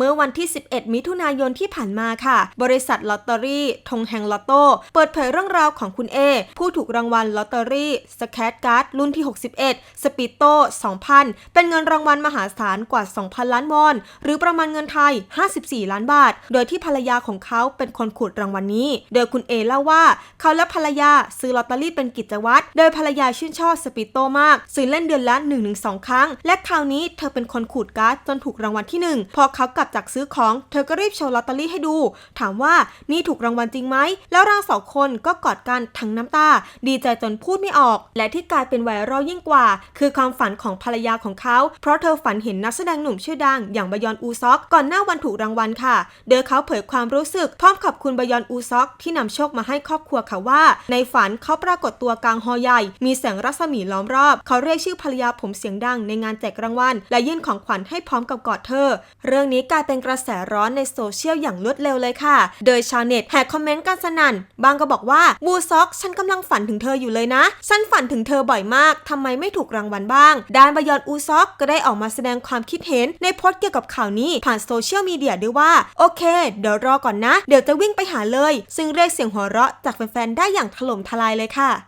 เมื่อวันที่ 11 มิถุนายนที่ผ่านมาค่ะ บริษัทลอตเตอรี่ธงแห่งลอตโต้ เปิดเผยเรื่องราวของคุณเอ ผู้ถูกรางวัลลอตเตอรี่สแคตการ์ดรุ่นที่ 61 สปีโต้2,000 เป็นเงินรางวัลมหาศาลกว่า 2,000 ล้านวอน หรือประมาณเงินไทย 54 ล้านบาท โดยที่ภรรยาของเขาเป็นคนขูดรางวัลนี้ โดยคุณเอเล่าว่า เขาและภรรยาซื้อลอตเตอรี่เป็นกิจวัตร โดยภรรยาชื่นชอบสปีโต้มาก ซื้อเล่นเดือนละ 1-2 ครั้ง และคราวนี้เธอเป็นคนขูดการ์ดจนถูกรางวัลที่ 1 พอเขากลับจากซื้อของ เธอก็รีบโชว์ลอตเตอรี่ให้ดู ถามว่านี่ถูกรางวัลจริงไหม แล้วเราสองคนก็กอดกันทั้งน้ำตา ดีใจจนพูดไม่ออก และที่กลายเป็นไวรัลยิ่งกว่า คือความฝันของภรรยาของเขา เพราะเธอฝันเห็นนักแสดงหนุ่มชื่อดัง อย่างบยอนอูซอก ก่อนหน้าวันถูกรางวัลค่ะโดยเขาเผยความรู้สึกพร้อมขอบคุณบยอนอูซอก ที่นำโชคมาให้ครอบครัวเขาว่า ในฝันเขาปรากฏตัวกลางฮอลใหญ่ มีแสงรัศมีล้อมรอบ เขาเรียกชื่อภรรยาผมเสียงดังในงานแจกรางวัล และยื่นของขวัญให้พร้อมกับกอดเธอ เรื่องนี้กลายเป็นกระแสร้อนในโซเชียลอย่างรวดเร็วเลยค่ะ โดยชาวเน็ตแห่คอมเมนต์กันสนั่น บางก็บอกว่าบูซอกฉันกำลังฝันถึงเธออยู่เลยนะ ฉันฝันถึงเธอบ่อยมากทำไมไม่ถูกรางวัลบ้างด้านบยอนอูซอกก็ได้ออกมาแสดงความคิดเห็นในโพสต์เกี่ยวกับข่าวนี้ผ่านโซเชียลมีเดียด้วยว่า โอเค เดี๋ยวรอก่อนนะ เดี๋ยวจะวิ่งไปหาเลย ซึ่งเรียกเสียงหัวเราะจากแฟนๆได้อย่างถล่มทลายเลยค่ะ